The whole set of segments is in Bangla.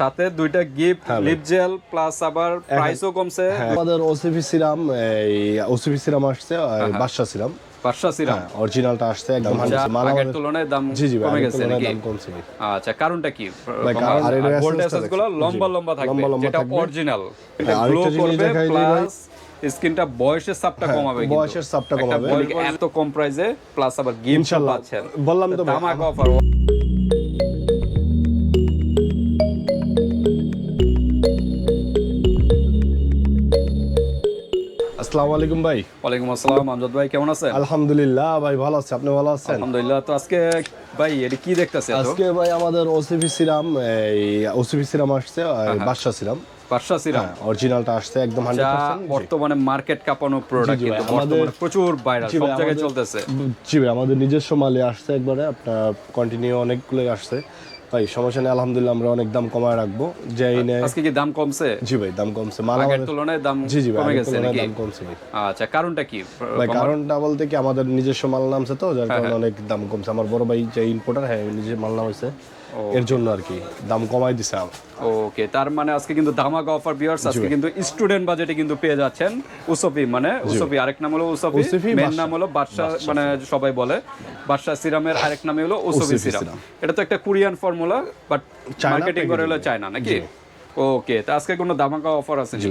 সাথে। দুইটা গিফট লিপ জেল প্লাস আবার প্রাইসও কমছে। হ্যাঁ, আমাদের ওসিপি সিরাম এই ওসিপি সিরাম আসছে আর বাদশা সিরাম পাঁচশা সিরাম অরিজিনালটা আসছে একদম যা 100% মাল আগের তুলনায় দাম জি জি কমে গেছে নাকি। আচ্ছা কারণটা কি? গুলো লম্বা লম্বা থাকবে। যেটা অরিজিনাল এটা হ্যাঁ, গ্লো করবে। প্লাস স্কিনটা বয়সের চাপটা হ্যাঁ, কমাবে কিন্তু। বয়সের একটা কমাবে। এত কম প্রাইসে প্লাস আবার। পাচ্ছেন। বললাম তো ধামাকা অফার আসসালামু আলাইকুম ভাই। ওয়ালাইকুম আসসালাম আমজাদ ভাই কেমন আছেন? আলহামদুলিল্লাহ ভাই ভালো আছে। আপনি ভালো আছেন? আলহামদুলিল্লাহ। তো আজকে ভাই এটা কি দেখতেছে আজকে ভাই আমাদের ওসিপি সিরাম এই ওসিপি সিরাম আসছে হ্যাঁ, বাদশা সিরাম। সিরাম? অরিজিনালটা আসছে একদম যা 100% বর্তমানে মার্কেট কাঁপানো প্রোডাক্ট কিন্তু বর্তমানে প্রচুর ভাইরাল সব জায়গায় চলতেছে। জি ভাই আমাদের নিজস্ব মালে আসছে একবারে আপনার কন্টিনিউ অনেকগুলোই আসছে। ভাই সমস্যা নেই আলহামদুলিল্লাহ আমরা অনেক দাম কমায় রাখব। যেই নেই আজকে কি দাম কমছে? জি ভাই দাম কমছে। মাল আগের তুলনায় দাম জি জি ভাই কমে গেছে নাকি? দাম কমছে ভাই। আচ্ছা কারণটা কি? ভাই কারণটা বলতে কি আমাদের নিজস্ব মাল নামছে তো যার কারণে অনেক দাম কমছে। আমার বড় ভাই যে ইম্পোর্টার হ্যাঁ নিজের মাল নাম হয়েছে। এর জন্য আর কি দাম কমাই দিছে ওকে তার মানে আজকে কিন্তু ধামাকা অফার ভিউয়ার্স আজকে কিন্তু স্টুডেন্ট বাজেটে কিন্তু পেয়ে যাচ্ছেন উসফি মানে উসফি আরেক নাম হলো উসফি উসফি, মেন নাম হলো বাদশা মানে সবাই বলে। বাদশা সিরামের আরেক নামে হলো উসফি সিরাম। এটা তো একটা কোরিয়ান ফর্মুলা বাট মার্কেটিং করে হলো চায়না নাকি? ওকে তো আজকে কোনো ধামাকা অফার আছে জি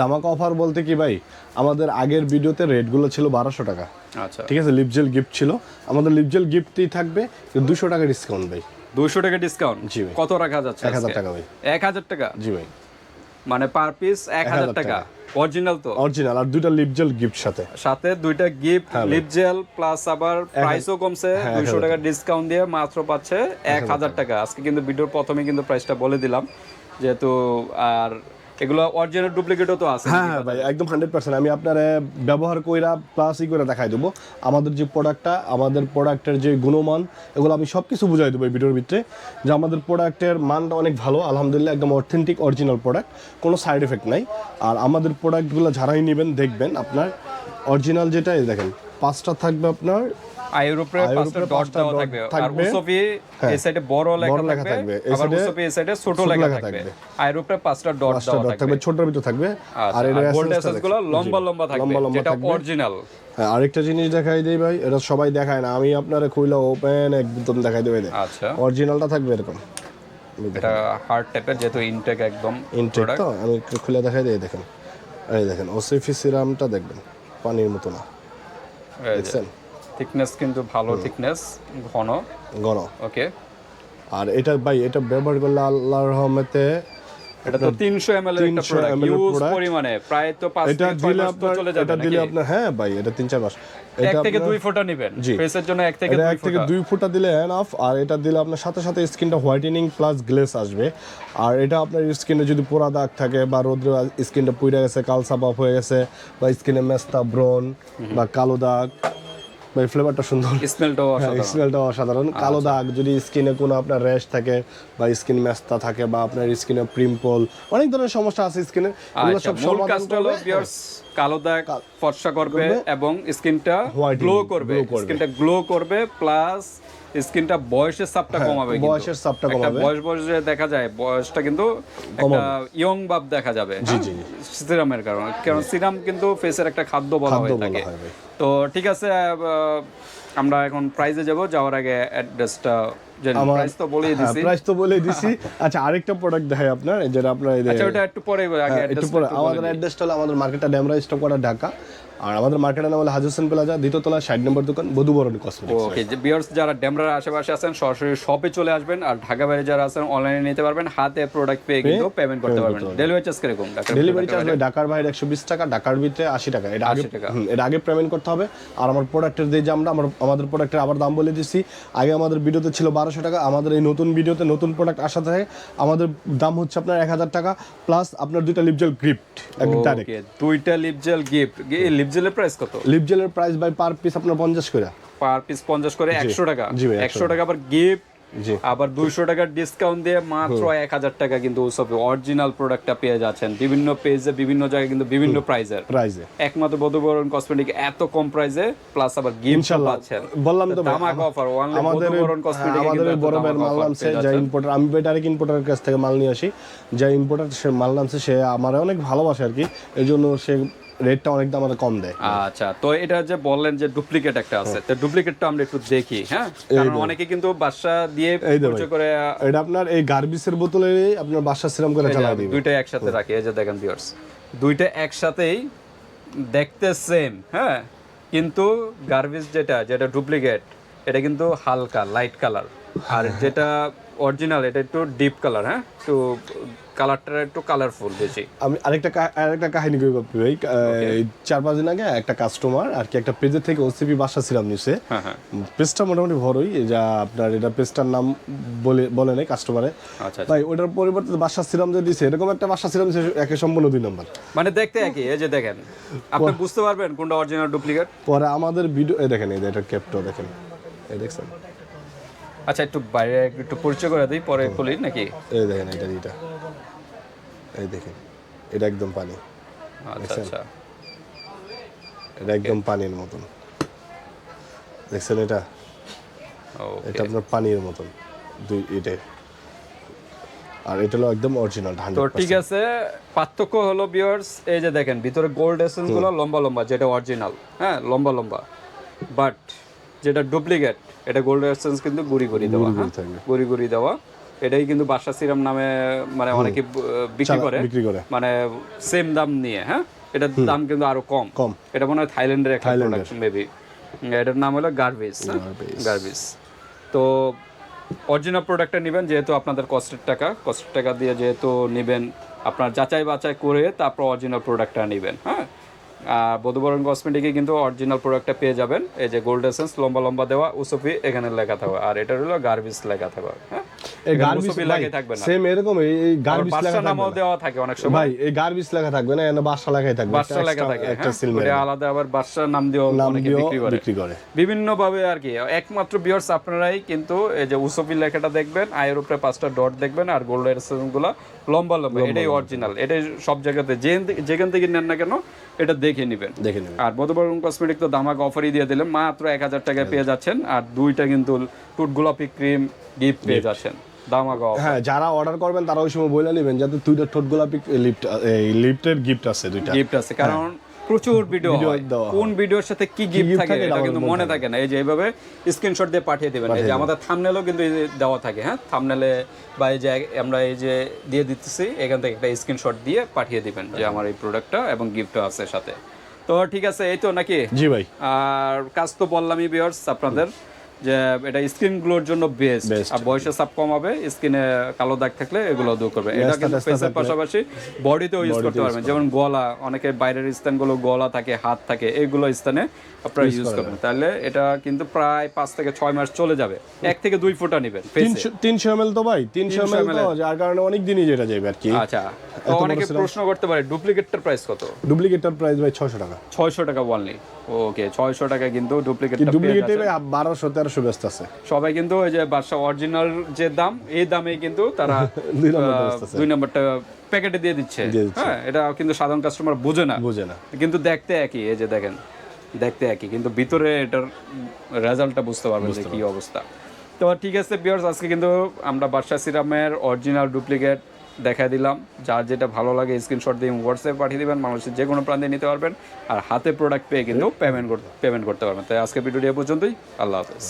দামাকা অফার বলতে কি ভাই আমাদের আগের ভিডিওতে রেটগুলো ছিল বারোশো টাকা। আচ্ছা। ঠিক আছে লিপজেল গিফট ছিল। আমাদের লিপজেল গিফটই থাকবে দুশো টাকা ডিসকাউন্ট ভাই। দুইশো টাকা ডিসকাউন্ট জি ভাই। কত রাখা যাচ্ছে এক হাজার আজকে? টাকা ভাই। এক হাজার টাকা? জি ভাই। মানে পার পিস এক হাজার 1000 টাকা। অরিজিনাল তো? অরিজিনাল আর দুইটা লিপজেল গিফট সাথে। সাথে দুইটা গিফট লিপ জেল প্লাস আবার প্রাইসও কমছে। হ্যাঁ, দুইশো টাকা ডিসকাউন্ট দিয়ে মাত্র পাচ্ছে এক হাজার টাকা। আজকে কিন্তু ভিডিওর প্রথমে কিন্তু প্রাইসটা বলে দিলাম। যেহেতু আর এগুলো অরিজিনাল ডুপ্লিকেটও তো আছে। হ্যাঁ ভাই, একদম হান্ড্রেড পার্সেন্ট আমি আপনার ব্যবহার কইরা প্লাস ই করে দেখাই দেবো। আমাদের যে প্রোডাক্টটা আমাদের প্রোডাক্টের যে গুণমান, এগুলো আমি সব কিছু বুঝাই দেবো এই ভিডিওর ভিতরে। যে আমাদের প্রোডাক্টের মানটা অনেক ভালো, আলহামদুলিল্লাহ, একদম অথেন্টিক অরিজিনাল প্রোডাক্ট কোনো সাইড এফেক্ট নাই। আর আমাদের প্রোডাক্টগুলো যারাই নেবেন, দেখবেন আপনার অরিজিনাল যেটা দেখেন পাঁচটা থাকবে আপনার আয়ের উপরে পাঁচটা ডট দেওয়া থাকবে। আর। এই সাইডে বড় লেখা থাকবে আবার এই সাইডে ছোট লেখা থাকবে। আয়ের উপরে পাঁচটা ডট দেওয়া থাকবে ছোটর ভিতর থাকবে। আচ্ছা, আর এর গোল্ডগুলো লম্বা লম্বা থাকবে। যেটা অরিজিনাল হ্যাঁ আরেকটা জিনিস দেখাই দিই ভাই এটা সবাই দেখায় না। আমি আপনারা খুইলা ওপেন একদম দেখাই দেবে আচ্ছা। অরিজিনালটা থাকবে এরকম। এটা হার্ড টাইপের যেহেতু ইনটেক একদম ইনটেক তো আমি একটু খুলে দেখাই দিই দেখেন। এই দেখেন ওসিফি সিরামটা দেখবেন পানির মতো না। দেখছেন? থিকনেস কিন্তু ভালো থিকনেস ঘন। ঘন। ওকে আর এটা ভাই এটা ব্যবহার করলে আল্লাহর রহমতে এটা তো 300 ml এর একটা 300 প্রোডাক্ট ইউজ। পরিমাণে। প্রায় তো 5 এটা থেকে 6 দিলে মাস চলে যাবে এটা দিলে? আপনার হ্যাঁ ভাই এটা তিন চার মাস। এক থেকে দুই ফোঁটা নেবেন। ফেসের জন্য এক থেকে এক থেকে দুই ফুটা দিলে এনাফ আর এটা দিলে আপনার সাথে সাথে স্কিনটা হোয়াইটেনিং প্লাস গ্লেস আসবে। আর এটা আপনার স্কিনে যদি পোড়া দাগ থাকে বা রোদ্র স্কিনটা পুড়ে গেছে কালসা বাপ হয়ে গেছে বা স্কিনে মেস্তা ব্রন বা কালো দাগ বা ফ্লেভারটা সুন্দর স্মেলটাও অসাধারণ আচ্ছা। অসাধারণ কালো দাগ যদি স্কিনে কোনো আপনার র্যাশ থাকে বা স্কিন ম্যাস্তা থাকে বা আপনার স্কিনে প্রিম্পল অনেক ধরনের সমস্যা আছে স্কিনে এগুলো আচ্ছা সব সমাধান করবে। কালো দাগ ফর্সা করবে এবং স্কিনটা গ্লো করবে। স্কিনটা গ্লো করবে প্লাস স্কিনটা বয়সের চাপটা কমাবে হ্যাঁ, বয়সের চাপটা কমাবে। বয়স বয়সে দেখা যায় বয়সটা কিন্তু একটা ইয়ং ভাব দেখা যাবে। জি, জি, সিরামের কারণে। কারণ সিরাম কিন্তু ফেসের একটা খাদ্য বলা হয়ে থাকে। তো ঠিক আছে আমরা এখন প্রাইজে যাব। যাওয়ার আগে অ্যাড্রেসটা প্রাইস তো বলেই হ্যাঁ দিছি। প্রাইস তো বলেই দিছি। আচ্ছা আরেকটা প্রোডাক্ট দেখাই আপনার যেটা আপনার আচ্ছা ওটা একটু পরে আগে হ্যাঁ, একটু পরে। আমাদের অ্যাড্রেসটা হলো আমাদের মার্কেটটা ড্যামরা স্টক করা ঢাকা আর আমাদের মার্কেটের নাম হলো হাজি হোসেন প্লাজা দ্বিতীয়তলা ষাট নম্বর দোকান বধুবরণী কসমেটিক্স ওকে যে বিয়ার্স যারা ডেমরার আশেপাশে আছেন সরাসরি শপে চলে আসবেন আর ঢাকা বাইরে যারা আছেন অনলাইনে নিতে পারবেন। হাতে প্রোডাক্ট পেয়ে কিন্তু পেমেন্ট করতে পারবেন। ডেলিভারি চার্জ কীরকম? ডেলিভারি চার্জ ঢাকার ঢাকার বাইরে একশো বিশ টাকা ঢাকার ভিতরে আশি টাকা। এটা আগে টাকা। এটা আগে পেমেন্ট করতে হবে। আর আমার প্রোডাক্টের যে আমরা আমার আমাদের প্রোডাক্টের আবার দাম বলে দিচ্ছি আগে আমাদের ভিডিওতে ছিল বারোশো টাকা আমাদের এই নতুন ভিডিওতে নতুন প্রোডাক্ট আসা থাকে আমাদের দাম হচ্ছে আপনার এক হাজার টাকা প্লাস আপনার দুইটা লিপজেল গিফট একদম ডাইরেক্ট দুইটা লিপজেল গিফট লিপজেলের প্রাইস কত? লিপজেলের প্রাইস বাই পার পিস আপনার পঞ্চাশ করে পার পিস পঞ্চাশ করে একশো টাকা। জি 100 একশো টাকা আবার গিফট জি। আবার দুইশো টাকার ডিসকাউন্ট দিয়ে মাত্র এক হাজার টাকা কিন্তু ওসব অরিজিনাল প্রোডাক্টটা পেয়ে যাচ্ছেন। বিভিন্ন পেজে বিভিন্ন জায়গায় কিন্তু বিভিন্ন প্রাইজের প্রাইজে একমাত্র বধুবরণ কসমেটিক এত কম প্রাইসে প্লাস আবার গিফট পাচ্ছেন। বললাম তো ভাই, ধামাকা অফার আমাদের বধুবরণ হ্যাঁ, কসমেটিক আমাদের ওই বড় ভাইয়ের মাল নামছে যা ইম্পোর্টার আমি ভাই ডাইরেক্ট ইম্পোর্টারের কাছ থেকে মাল নিয়ে আসি। যা ইম্পোর্টার সে মাল নামছে সে আমার অনেক ভালোবাসে আর কি। এই জন্য সে রেটটা অনেক দাম কম দেয়। আচ্ছা তো এটা যে বললেন যে ডুপ্লিকেট একটা আছে তো ডুপ্লিকেটটা আমরা একটু দেখি হ্যাঁ? কারণ অনেকে কিন্তু বাসা দিয়ে পরিচয় করে এটা আপনার এই গার্বিসের বোতলে আপনার বাসা সিরাম করে চালাই দিবে। দুইটা একসাথে রাখি এই যে দেখেন ভিউয়ার্স দুইটা একসাথেই দেখতে সেম হ্যাঁ? কিন্তু গার্বেজ যেটা যেটা ডুপ্লিকেট এটা কিন্তু হালকা লাইট কালার আর যেটা অরিজিনাল এটা একটু ডিপ কালার হ্যাঁ? একটু কালারটা একটু কালারফুল বেশি। আমি আরেকটা আরেকটা কাহিনী কই বাপি ভাই চার পাঁচ দিন আগে একটা কাস্টমার আর কি একটা পেজের থেকে ওসিপি বাসা সিরাম নিছে হ্যাঁ হ্যাঁ। পেজটা মোটামুটি বড়ই যা আপনার এটা পেজটার নাম বলে বলে নেই কাস্টমারে আচ্ছা আচ্ছা। ভাই ওটার পরিবর্তে বাসা ছিলাম যে দিছে এরকম একটা বাসা ছিলাম দিছে একে সম্পূর্ণ দুই নম্বর মানে দেখতে একই এই যে দেখেন। আপনি বুঝতে পারবেন কোনটা অরিজিনাল ডুপ্লিকেট পরে আমাদের ভিডিও এই দেখেন এই যে এটা ক্যাপটা দেখেন। এই দেখছেন? আচ্ছা একটু বাইরে একটু পরিচয় করে দিই পরে খুলি নাকি? এই দেখেন এটা এটা এই দেখেন এটা একদম পানি। আচ্ছা আচ্ছা। এটা একদম পানির মতন। দেখছেন এটা? ওকে এটা আপনার পানির মতন দুই এটাই আর এটা হলো একদম অরিজিনাল তো ঠিক আছে পার্থক্য হলো বিয়ার্স এই যে দেখেন ভিতরে গোল্ড এসেন্সগুলো লম্বা লম্বা যেটা অরিজিনাল হ্যাঁ লম্বা লম্বা। বাট যেটা ডুপ্লিকেট এটা গোল্ড এসেন্স কিন্তু গুড়ি গুড়ি দেওয়া হ্যাঁ? গুড়ি গুড়ি দেওয়া। এটাই কিন্তু বাসা সিরাম নামে মানে অনেকে বিক্রি করে। মানে সেম দাম নিয়ে হ্যাঁ? এটার দাম কিন্তু আরও কম। কম। এটা মনে হয় থাইল্যান্ডের একটা প্রোডাক্ট মেবি এটার নাম হলো গার্ভিস গার্ভিস তো অরিজিনাল প্রোডাক্টটা নেবেন যেহেতু আপনাদের কস্টের টাকা। কস্টের টাকা দিয়ে যেহেতু নেবেন আপনার যাচাই বাছাই করে তারপর অরিজিনাল প্রোডাক্টটা নেবেন হ্যাঁ? বধুবরণ কসমেটিকে কিন্তু অরিজিনাল প্রোডাক্টটা পেয়ে যাবেন। এই যে গোল্ড এসেন্স লম্বা লম্বা দেওয়া উসফি এখানে লেখা থাকবে। আর এটা হলো গার্বেজ লেখা থাকবে। হ্যাঁ? এই এখানে গার্বিস উসফি লেখা থাকবে না। সেম এরকম এই এই লেখা নামও দেওয়া থাকে অনেক সময়। ভাই এই গার্বিস লেখা থাকবে না এনে বাসা লেখাই থাকবে। বাদশা লেখা থাকে একটা হ্যাঁ সিল ওটা আলাদা আবার বাদশা নাম দিয়েও অনেকে বিক্রি করে। বিক্রি করে। বিভিন্ন ভাবে আর কি একমাত্র বিয়ার্স আপনারাই কিন্তু এই যে উসফি লেখাটা দেখবেন আয়ের উপরে পাঁচটা ডট দেখবেন আর গোল্ডগুলো লম্বা লম্বা এটাই অরিজিনাল এটাই সব জায়গাতে যেখান থেকে নেন না কেন এটা দেখে নেবেন। দেখে নেবেন। আর বধুবরণ কসমেটিক তো দামাক অফারই দিয়ে দিলেন মাত্র এক হাজার টাকায় পেয়ে যাচ্ছেন আর দুইটা কিন্তু টুট গোলাপি ক্রিম গিফট পেয়ে যাচ্ছেন। হ্যাঁ যারা অর্ডার করবেন তারা ওই সময় বলে নেবেন যাতে দুইটা ঠোঁট গোলাপি লিফট এই লিফটের গিফট আছে দুইটা। গিফট আছে কারণ প্রচুর ভিডিও হয়। কোন ভিডিওর সাথে কি গিফট থাকে এটা কিন্তু মনে থাকে না। এই যে এইভাবে স্ক্রিনশট দিয়ে পাঠিয়ে দিবেন। এই যে আমাদের থামনেলও কিন্তু দেওয়া থাকে হ্যাঁ? থামনেলে বা এই যে আমরা এই যে দিয়ে দিতেছি এখান থেকে একটা স্ক্রিনশট দিয়ে পাঠিয়ে দিবেন যে আমার এই প্রোডাক্টটা এবং গিফটও আছে সাথে। তো ঠিক আছে এই তো নাকি? জি ভাই। আর কাজ তো বললামই বিয়ার্স আপনাদের। যে এটা স্ক্রিনগুলোর জন্য বেস্ট। আর বয়সে চাপ কমাবে স্কিনে কালো দাগ থাকলে এগুলো দূর করবে। এটা কিন্তু ফেসের পাশাপাশি বডিতেও ইউজ করতে পারবেন। যেমন গলা অনেকের বাইরের স্থানগুলো গলা থাকে হাত থাকে এইগুলো স্থানে আপনারা ইউজ করবেন। তাহলে এটা কিন্তু প্রায় পাঁচ থেকে ছয় মাস চলে যাবে। এক থেকে দুই ফুটা নেবেন তিনশো এম তো ভাই তিনশো এম 300 যার কারণে অনেক দিনই যেটা যাবে আর কি। আচ্ছা অনেকে প্রশ্ন করতে পারে ডুপ্লিকেটটার প্রাইস কত? ডুপ্লিকেটটার প্রাইস ভাই ছশো টাকা। ছয়শো টাকা ওয়ানলি ওকে ছয়শো টাকা কিন্তু ডুপ্লিকেটে ভাই বারোশো তেরোশো ব্যস্ত আছে। সবাই কিন্তু ওই যে বাদশা অরিজিনাল যে দাম এই দামে কিন্তু তারা দুই নম্বর দুই নম্বরটা প্যাকেটে দিয়ে দিচ্ছে। হ্যাঁ এটা কিন্তু সাধারণ কাস্টমার বোঝে না। বুঝে না। কিন্তু দেখতে একই এই যে দেখেন দেখতে একই কিন্তু ভিতরে এটার রেজাল্টটা বুঝতে পারবেন যে কি অবস্থা। তো ঠিক আছে বিয়ার্স আজকে কিন্তু আমরা বাদশা সিরামের অরিজিনাল ডুপ্লিকেট দেখা দিলাম। যার যেটা ভালো লাগে স্ক্রিনশট দিয়ে হোয়াটসঅ্যাপে পাঠিয়ে দেবেন মানুষের যে কোনো প্রান্তে নিতে পারবেন। আর হাতে প্রোডাক্ট পেয়ে কিন্তু পেমেন্ট পেমেন্ট করতে পারবেন। তাই আজকে ভিডিওটি এ পর্যন্তই। আল্লাহ হাফেজ।